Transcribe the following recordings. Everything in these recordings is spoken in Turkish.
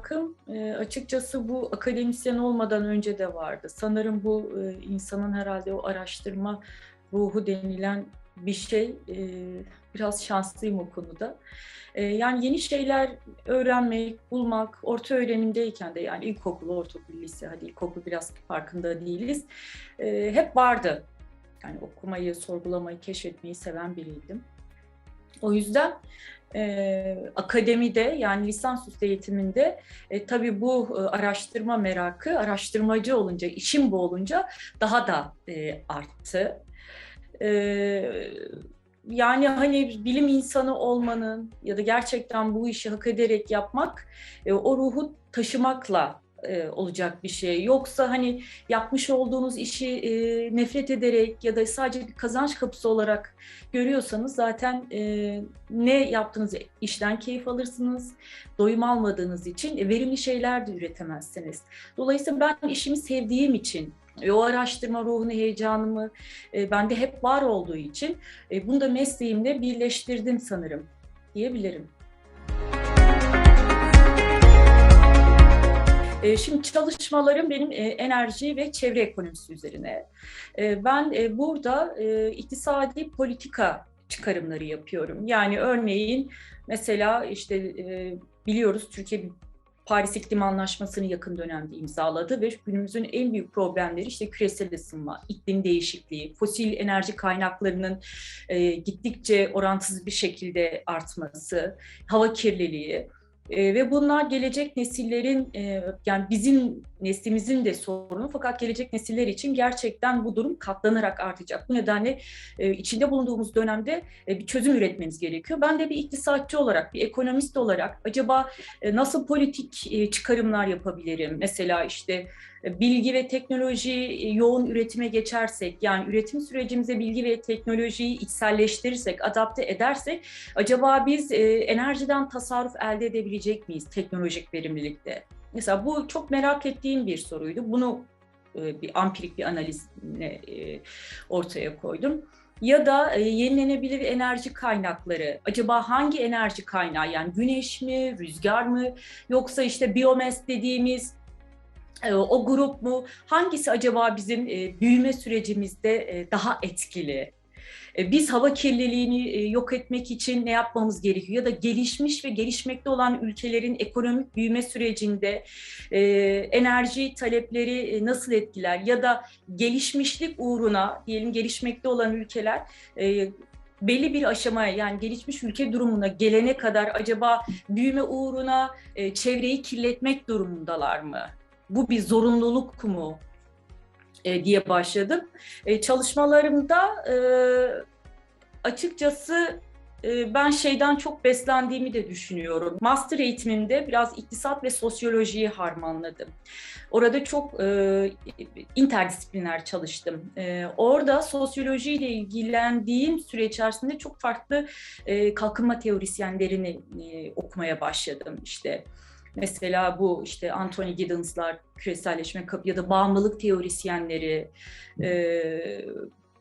merakım e, açıkçası bu akademisyen olmadan önce de vardı. Sanırım bu e, insanın herhalde o araştırma ruhu denilen bir şey. E, biraz şanslıyım o konuda. Yani yeni şeyler öğrenmek, bulmak, orta öğrenimdeyken de yani ilkokul, ortaokul, lise, hadi ilkokul biraz farkında değiliz. Hep vardı. Yani okumayı, sorgulamayı, keşfetmeyi seven biriydim. O yüzden e, akademide yani lisansüstü eğitiminde e, tabii bu e, araştırma merakı araştırmacı olunca, işim bu olunca daha da e, arttı. E, yani hani bilim insanı olmanın ya da gerçekten bu işi hak ederek yapmak e, o ruhu taşımakla e, olacak bir şey. Yoksa hani yapmış olduğunuz işi e, nefret ederek ya da sadece bir kazanç kapısı olarak görüyorsanız zaten e, ne yaptığınız işten keyif alırsınız. Doyum almadığınız için verimli şeyler de üretemezsiniz. Dolayısıyla ben işimi sevdiğim için o araştırma ruhunu, heyecanımı e, bende hep var olduğu için e, bunu da mesleğimle birleştirdim sanırım diyebilirim. E, şimdi çalışmalarım benim e, enerji ve çevre ekonomisi üzerine. E, ben burada iktisadi politika çıkarımları yapıyorum. Yani örneğin mesela işte biliyoruz Türkiye Paris İklim Anlaşması'nı yakın dönemde imzaladı ve günümüzün en büyük problemleri işte küresel ısınma, iklim değişikliği, fosil enerji kaynaklarının e, gittikçe orantısız bir şekilde artması, hava kirliliği. E, ve bunlar gelecek nesillerin e, yani bizim neslimizin de sorunu fakat gelecek nesiller için gerçekten bu durum katlanarak artacak. Bu nedenle e, içinde bulunduğumuz dönemde e, bir çözüm üretmemiz gerekiyor. Ben de bir iktisatçı olarak, bir ekonomist olarak acaba e, nasıl politik e, çıkarımlar yapabilirim? Mesela işte bilgi ve teknoloji e, yoğun üretime geçersek, yani üretim sürecimize bilgi ve teknolojiyi içselleştirirsek, adapte edersek, acaba biz e, enerjiden tasarruf elde edebilecek miyiz teknolojik verimlilikte? Mesela bu çok merak ettiğim bir soruydu. Bunu e, bir ampirik bir analizle ortaya koydum ya da yenilenebilir enerji kaynakları. Acaba hangi enerji kaynağı yani güneş mi, rüzgar mı yoksa işte biyomes dediğimiz o grup mu? Hangisi acaba bizim e, büyüme sürecimizde e, daha etkili? E, biz hava kirliliğini yok etmek için ne yapmamız gerekiyor? Ya da gelişmiş ve gelişmekte olan ülkelerin ekonomik büyüme sürecinde enerji talepleri nasıl etkiler? Ya da gelişmişlik uğruna diyelim gelişmekte olan ülkeler belli bir aşamaya yani gelişmiş ülke durumuna gelene kadar acaba büyüme uğruna çevreyi kirletmek durumundalar mı? Bu bir zorunluluk mu e, diye başladım. E, çalışmalarımda e, açıkçası e, ben şeyden çok beslendiğimi de düşünüyorum. Master eğitimimde biraz iktisat ve sosyolojiyi harmanladım. Orada çok e, interdisipliner çalıştım. E, orada sosyolojiyle ilgilendiğim süre içerisinde çok farklı e, kalkınma teorisyenlerini e, okumaya başladım. İşte Mesela bu işte Anthony Giddens'lar, küreselleşme ya da bağımlılık teorisyenleri, e,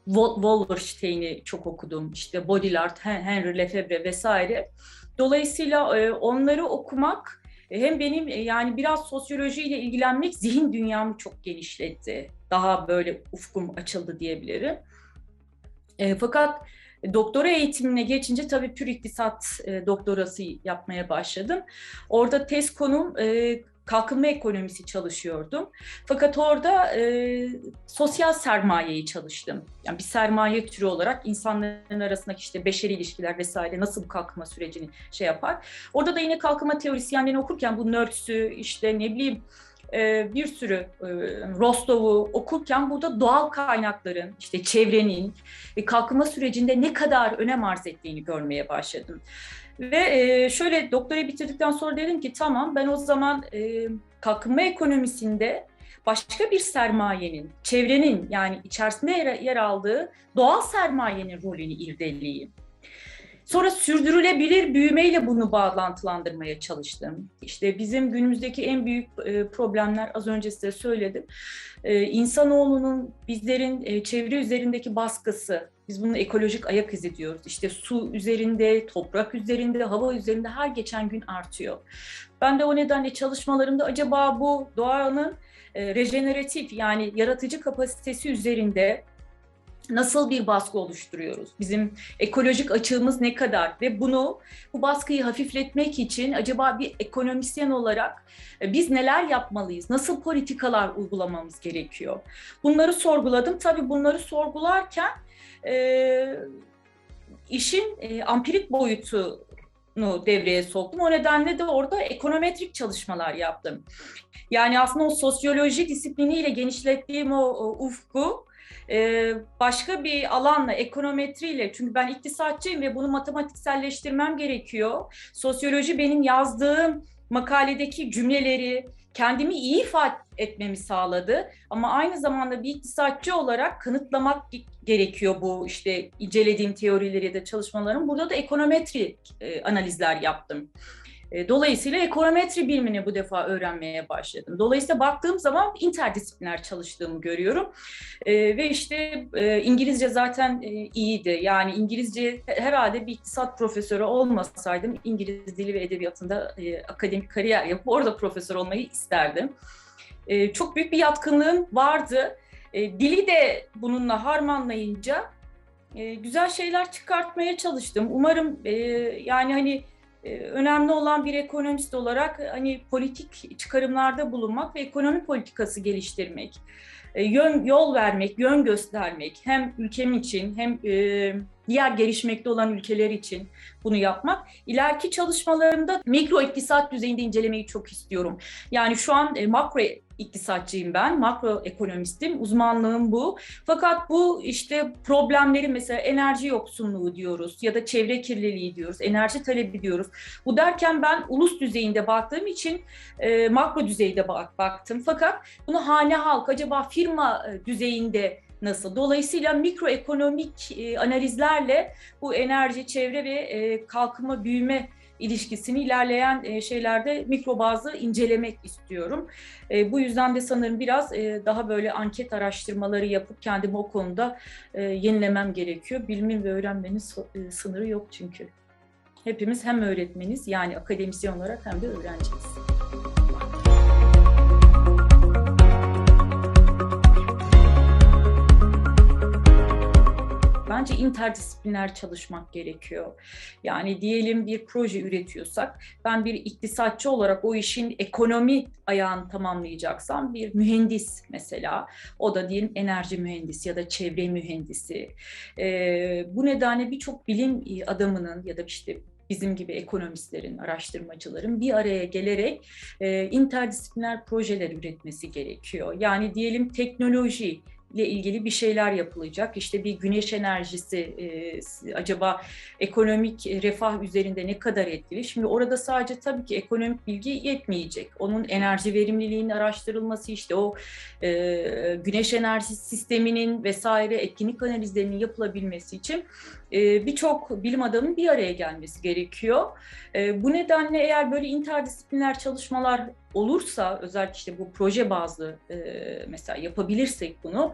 Wolverstein'i çok okudum. İşte Baudrillard, Henry Lefebvre vesaire. Dolayısıyla e, onları okumak hem benim e, yani biraz sosyolojiyle ilgilenmek zihin dünyamı çok genişletti. Daha böyle ufkum açıldı diyebilirim. E, fakat Doktora eğitimine geçince tabii pür iktisat e, doktorası yapmaya başladım. Orada tez konum e, kalkınma ekonomisi çalışıyordum. Fakat orada e, sosyal sermayeyi çalıştım. Yani bir sermaye türü olarak insanların arasındaki işte beşeri ilişkiler vesaire nasıl kalkınma sürecini şey yapar. Orada da yine kalkınma teorisyenlerini okurken bu Nörts'ü işte ne bileyim e, bir sürü e, Rostov'u okurken burada doğal kaynakların, işte çevrenin e, kalkınma sürecinde ne kadar önem arz ettiğini görmeye başladım. Ve e, şöyle doktora bitirdikten sonra dedim ki tamam ben o zaman e, kalkınma ekonomisinde başka bir sermayenin, çevrenin yani içerisinde yer aldığı doğal sermayenin rolünü irdeleyeyim. Sonra sürdürülebilir büyümeyle bunu bağlantılandırmaya çalıştım. İşte bizim günümüzdeki en büyük e, problemler az önce size söyledim. E, insanoğlunun bizlerin e, çevre üzerindeki baskısı, biz bunu ekolojik ayak izi diyoruz. İşte su üzerinde, toprak üzerinde, hava üzerinde her geçen gün artıyor. Ben de o nedenle çalışmalarımda acaba bu doğanın rejeneratif yani yaratıcı kapasitesi üzerinde nasıl bir baskı oluşturuyoruz? Bizim ekolojik açığımız ne kadar ve bunu bu baskıyı hafifletmek için acaba bir ekonomisyen olarak e, biz neler yapmalıyız? Nasıl politikalar uygulamamız gerekiyor? Bunları sorguladım. Tabii bunları sorgularken e, işin e, ampirik boyutu devreye soktum. O nedenle de orada ekonometrik çalışmalar yaptım. Yani aslında o sosyoloji disipliniyle genişlettiğim o, o ufku e, başka bir alanla, ekonometriyle, çünkü ben iktisatçıyım ve bunu matematikselleştirmem gerekiyor. Sosyoloji benim yazdığım makaledeki cümleleri, kendimi iyi ifade etmemi sağladı. Ama aynı zamanda bir iktisatçı olarak kanıtlamak gerekiyor bu işte incelediğim teorileri ya da çalışmalarım. Burada da ekonometri e, analizler yaptım. E, dolayısıyla ekonometri bilimini bu defa öğrenmeye başladım. Dolayısıyla baktığım zaman interdisipliner çalıştığımı görüyorum. E, ve işte e, İngilizce zaten e, iyiydi. Yani İngilizce herhalde bir iktisat profesörü olmasaydım İngiliz dili ve edebiyatında e, akademik kariyer yapıp orada profesör olmayı isterdim. E, çok büyük bir yatkınlığım vardı. E, dili de bununla harmanlayınca e, güzel şeyler çıkartmaya çalıştım. Umarım e, yani hani ee, önemli olan bir ekonomist olarak hani politik çıkarımlarda bulunmak ve ekonomi politikası geliştirmek, e, yön yol vermek, yön göstermek hem ülkem için hem e, diğer gelişmekte olan ülkeler için bunu yapmak. İleriki çalışmalarımda mikro iktisat düzeyinde incelemeyi çok istiyorum. Yani şu an e, makro iktisatçıyım ben, makro ekonomistim, uzmanlığım bu. Fakat bu işte problemleri mesela enerji yoksunluğu diyoruz ya da çevre kirliliği diyoruz, enerji talebi diyoruz. Bu derken ben ulus düzeyinde baktığım için e, makro düzeyde bak, baktım. Fakat bunu hane halk, acaba firma e, düzeyinde nasıl? Dolayısıyla mikroekonomik e, analizlerle bu enerji, çevre ve e, kalkınma, büyüme ilişkisini ilerleyen e, şeylerde mikro bazı incelemek istiyorum. E, bu yüzden de sanırım biraz e, daha böyle anket araştırmaları yapıp kendimi o konuda e, yenilemem gerekiyor. Bilimin ve öğrenmenin sınırı yok çünkü. Hepimiz hem öğretmeniz yani akademisyen olarak hem de öğrenciyiz. Bence interdisipliner çalışmak gerekiyor. Yani diyelim bir proje üretiyorsak ben bir iktisatçı olarak o işin ekonomi ayağını tamamlayacaksam bir mühendis mesela o da diyelim enerji mühendisi ya da çevre mühendisi. Ee, bu nedenle birçok bilim adamının ya da işte bizim gibi ekonomistlerin, araştırmacıların bir araya gelerek e, interdisipliner projeler üretmesi gerekiyor. Yani diyelim teknoloji, ile ilgili bir şeyler yapılacak. İşte bir güneş enerjisi e, acaba ekonomik refah üzerinde ne kadar etkili? Şimdi orada sadece tabii ki ekonomik bilgi yetmeyecek. Onun enerji verimliliğinin araştırılması işte o e, güneş enerji sisteminin vesaire etkinlik analizlerinin yapılabilmesi için e, birçok bilim adamının bir araya gelmesi gerekiyor. E, bu nedenle eğer böyle interdisipliner çalışmalar olursa özellikle işte bu proje bazlı e, mesela yapabilirsek bunu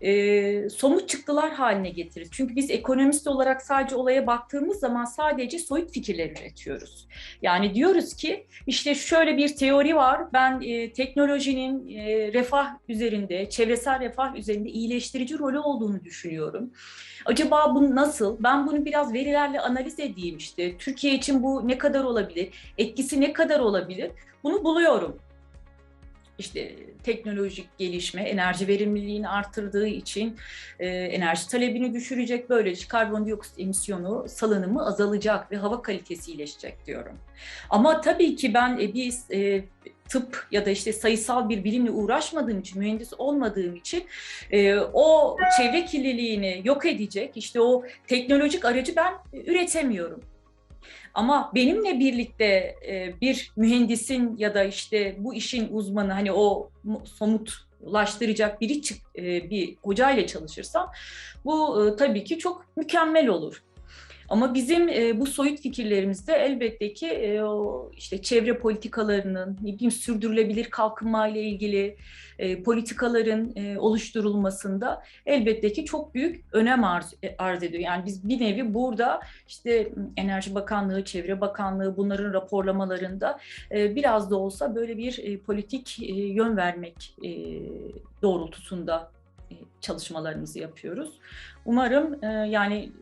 e, somut çıktılar haline getirir. Çünkü biz ekonomist olarak sadece olaya baktığımız zaman sadece soyut fikirler üretiyoruz. Yani diyoruz ki işte şöyle bir teori var. Ben e, teknolojinin e, refah üzerinde, çevresel refah üzerinde iyileştirici rolü olduğunu düşünüyorum. Acaba bu nasıl? Ben bunu biraz verilerle analiz edeyim işte. Türkiye için bu ne kadar olabilir? Etkisi ne kadar olabilir? Bunu buluyorum işte teknolojik gelişme enerji verimliliğini artırdığı için e, enerji talebini düşürecek. Böylece karbondioksit emisyonu salınımı azalacak ve hava kalitesi iyileşecek diyorum. Ama tabii ki ben e, bir e, tıp ya da işte sayısal bir bilimle uğraşmadığım için, mühendis olmadığım için e, o çevre kirliliğini yok edecek işte o teknolojik aracı ben üretemiyorum. Ama benimle birlikte e, bir mühendisin ya da işte bu işin uzmanı hani o somutlaştıracak biri çık, e, bir hocayla çalışırsam bu e, tabii ki çok mükemmel olur. Ama bizim e, bu soyut fikirlerimizde elbette ki e, o işte çevre politikalarının, ne bileyim sürdürülebilir kalkınma ile ilgili e, politikaların e, oluşturulmasında elbette ki çok büyük önem arz, e, arz ediyor. Yani biz bir nevi burada işte Enerji Bakanlığı, Çevre Bakanlığı bunların raporlamalarında e, biraz da olsa böyle bir e, politik e, yön vermek e, doğrultusunda e, çalışmalarımızı yapıyoruz. Umarım e, yani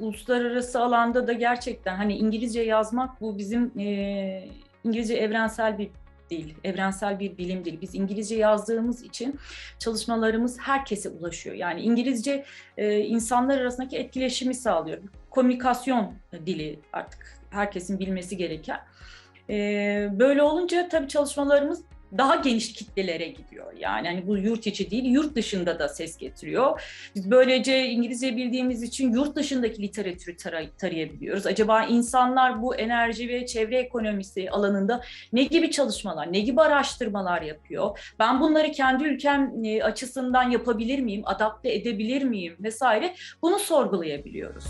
uluslararası alanda da gerçekten hani İngilizce yazmak bu bizim e, İngilizce evrensel bir değil, evrensel bir bilim değil. Biz İngilizce yazdığımız için çalışmalarımız herkese ulaşıyor. Yani İngilizce e, insanlar arasındaki etkileşimi sağlıyor. Komünikasyon dili artık herkesin bilmesi gereken. E, böyle olunca tabii çalışmalarımız daha geniş kitlelere gidiyor. Yani hani bu yurt içi değil, yurt dışında da ses getiriyor. Biz böylece İngilizce bildiğimiz için yurt dışındaki literatürü tar- tarayabiliyoruz. Acaba insanlar bu enerji ve çevre ekonomisi alanında ne gibi çalışmalar, ne gibi araştırmalar yapıyor? Ben bunları kendi ülkem e, açısından yapabilir miyim, adapte edebilir miyim vesaire bunu sorgulayabiliyoruz.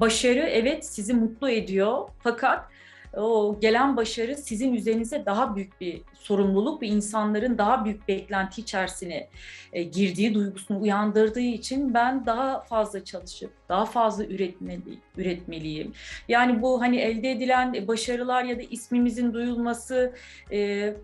Başarı evet sizi mutlu ediyor fakat o gelen başarı sizin üzerinize daha büyük bir sorumluluk ve insanların daha büyük beklenti içerisine e, girdiği duygusunu uyandırdığı için ben daha fazla çalışıp daha fazla üretmeli, üretmeliyim. Yani bu hani elde edilen başarılar ya da ismimizin duyulması e,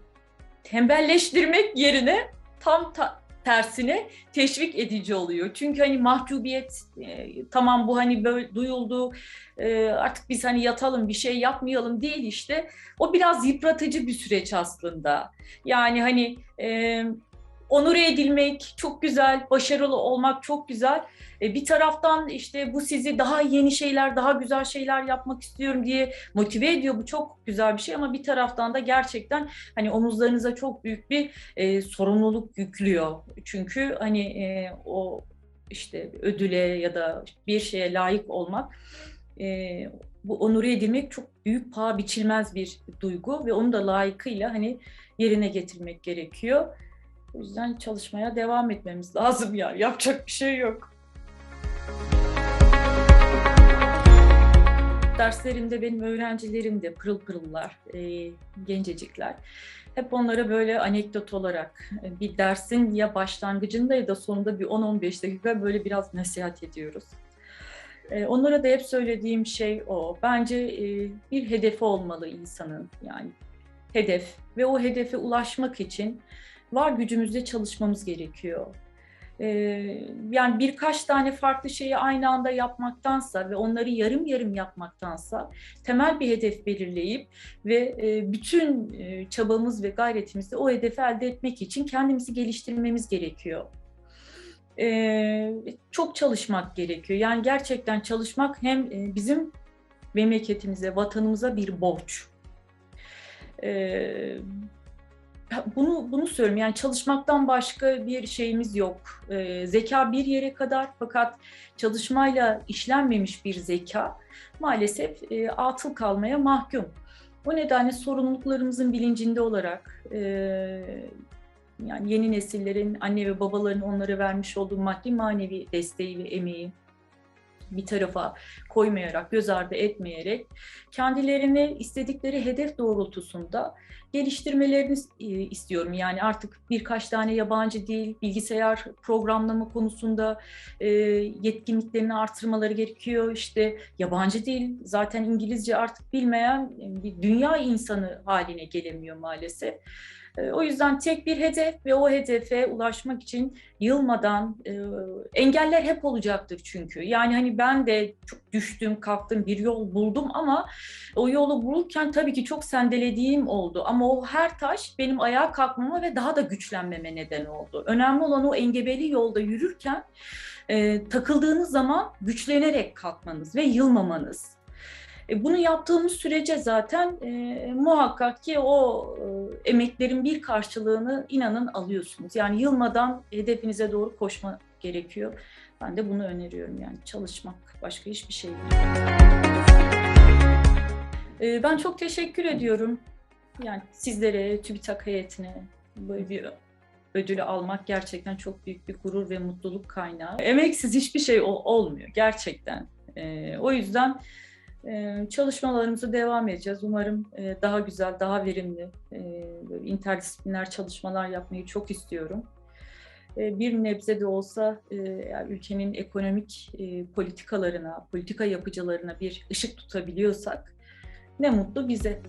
tembelleştirmek yerine tam ta, tersine teşvik edici oluyor. Çünkü hani mahcubiyet e, tamam bu hani böyle duyuldu e, artık biz hani yatalım bir şey yapmayalım değil işte. O biraz yıpratıcı bir süreç aslında. Yani hani e, onur edilmek çok güzel, başarılı olmak çok güzel. E, bir taraftan işte bu sizi daha yeni şeyler, daha güzel şeyler yapmak istiyorum diye motive ediyor. Bu çok güzel bir şey ama bir taraftan da gerçekten hani omuzlarınıza çok büyük bir e, sorumluluk yüklüyor. Çünkü hani e, o işte ödüle ya da bir şeye layık olmak e, bu onuru edilmek çok büyük paha biçilmez bir duygu ve onu da layıkıyla hani yerine getirmek gerekiyor. O yüzden çalışmaya devam etmemiz lazım ya. Yapacak bir şey yok. Derslerimde benim öğrencilerim de pırıl pırıllar, e, gencecikler. Hep onlara böyle anekdot olarak e, bir dersin ya başlangıcında ya da sonunda bir 10-15 dakika böyle biraz nasihat ediyoruz. E, onlara da hep söylediğim şey o. Bence e, bir hedefi olmalı insanın yani hedef ve o hedefe ulaşmak için var gücümüzle çalışmamız gerekiyor. Ee, yani birkaç tane farklı şeyi aynı anda yapmaktansa ve onları yarım yarım yapmaktansa temel bir hedef belirleyip ve e, bütün e, çabamız ve gayretimizle o hedefi elde etmek için kendimizi geliştirmemiz gerekiyor. Ee, çok çalışmak gerekiyor. Yani gerçekten çalışmak hem e, bizim memleketimize, vatanımıza bir borç. Ee, bunu bunu söylüyorum yani çalışmaktan başka bir şeyimiz yok. Ee, zeka bir yere kadar fakat çalışmayla işlenmemiş bir zeka maalesef e, atıl kalmaya mahkum. O nedenle sorumluluklarımızın bilincinde olarak e, yani yeni nesillerin anne ve babaların onlara vermiş olduğu maddi manevi desteği ve emeği bir tarafa koymayarak, göz ardı etmeyerek kendilerini istedikleri hedef doğrultusunda geliştirmelerini e, istiyorum. Yani artık birkaç tane yabancı dil, bilgisayar programlama konusunda e, yetkinliklerini artırmaları gerekiyor. İşte yabancı dil, zaten İngilizce artık bilmeyen bir dünya insanı haline gelemiyor maalesef. E, o yüzden tek bir hedef ve o hedefe ulaşmak için yılmadan e, engeller hep olacaktır çünkü. Yani hani ben de çok düştüm, kalktım, bir yol buldum ama o yolu bulurken tabii ki çok sendelediğim oldu. Ama o her taş benim ayağa kalkmama ve daha da güçlenmeme neden oldu. Önemli olan o engebeli yolda yürürken e, takıldığınız zaman güçlenerek kalkmanız ve yılmamanız. E, bunu yaptığımız sürece zaten e, muhakkak ki o e, emeklerin bir karşılığını inanın alıyorsunuz. Yani yılmadan hedefinize doğru koşma gerekiyor. Ben de bunu öneriyorum yani çalışmak başka hiçbir şey değil. E, ben çok teşekkür ediyorum. Yani sizlere, TÜBİTAK heyetine böyle bir ödülü almak gerçekten çok büyük bir gurur ve mutluluk kaynağı. Emeksiz hiçbir şey olmuyor gerçekten. E, o yüzden çalışmalarımıza devam edeceğiz. Umarım daha güzel, daha verimli, interdisipliner çalışmalar yapmayı çok istiyorum. Bir nebze de olsa ülkenin ekonomik politikalarına, politika yapıcılarına bir ışık tutabiliyorsak ne mutlu bize.